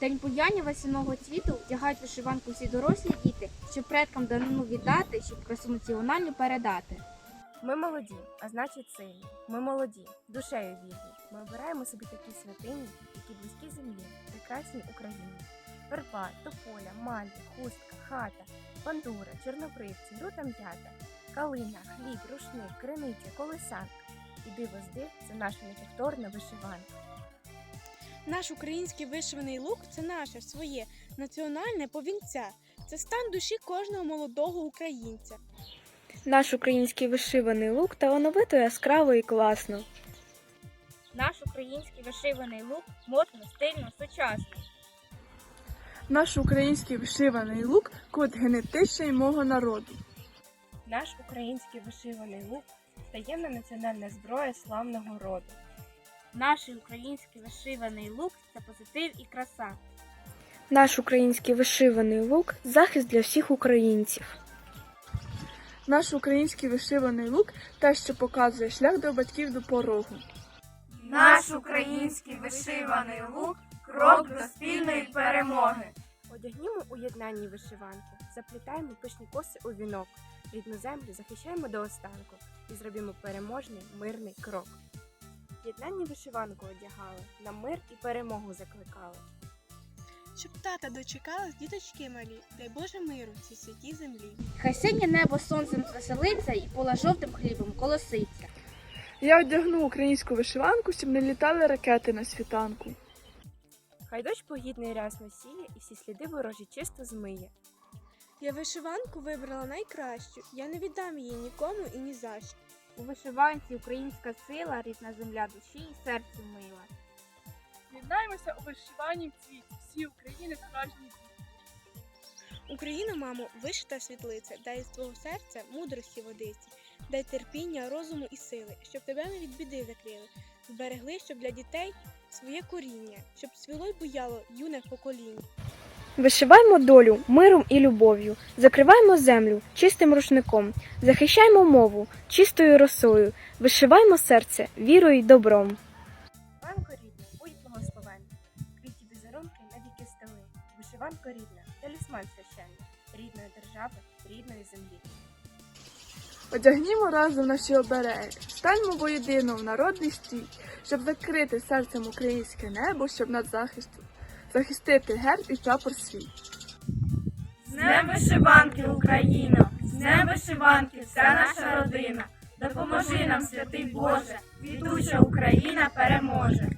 День буяння весняного цвіту вдягають вишиванку всі дорослі діти, щоб предкам данину віддати, щоб красу національну передати. Ми молоді, а значить сильні. Ми молоді, душею вільні. Ми обираємо собі такі святині, які близькі землі, прекрасні Україні. Верба, тополя, мальта, хустка, хата, бандура, чорнобривці, рута м'ята, калина, хліб, рушник, криниця, колесанка. І диво здив це наша неповторна вишиванка. Наш український вишиваний лук це наше своє національне повінця. Це стан душі кожного молодого українця. Наш український вишиваний лук талановито яскраво і класно. Наш український вишиваний лук модно, стильно, сучасно. Наш український вишиваний лук код генетичний мого народу. Наш український вишиваний лук таємна національна зброя славного роду. Наш український вишиваний лук це позитив і краса. Наш український вишиваний лук захист для всіх українців. Наш український вишиваний лук те, що показує шлях до батьків до порогу. Наш український вишиваний лук крок до спільної перемоги. Одягнімо у єднанні вишиванки, заплітаємо пишні коси у вінок, рідну землю захищаємо до останку і зробимо переможний мирний крок. Єднанні вишиванку одягали, на мир і перемогу закликали. Щоб тата дочекались діточки малі, дай Боже миру цій святій землі. Хай синє небо сонцем звеселиться і пола жовтим хлібом колоситься. Я одягну українську вишиванку, щоб не літали ракети на світанку. Хай дощ погідний рясно сіє і всі сліди ворожі чисто змиє. Я вишиванку вибрала найкращу. Я не віддам її нікому і ні за що. У вишиванці українська сила, рідна земля душі і серцю мила. Єднаємося у вишиванні в цвіті, всі України справжні діти. Україна, мамо, вишита світлиця, дай з твого серця мудрості водиці, дай терпіння, розуму і сили, щоб тебе не від біди закрили, зберегли, щоб для дітей своє коріння, щоб свіло й буяло юне покоління. Вишиваймо долю миром і любов'ю, закриваймо землю чистим рушником, захищаймо мову чистою росою, вишиваймо серце вірою й добром. Вишиванко рідна, будь благословенна, квіті візерунки на віки столи. Вишиванко рідна, талісман священний, рідної держави, рідної землі. Одягнімо разом наші обереги, станьмо воєдино в народний стрій, щоб закрити серцем українське небо, щоб над захистом захистити герб і прапор свій. З Днем вишиванки, Україно! З Днем вишиванки, вся наша родина! Допоможи нам, святий Боже! відуча Україна переможе!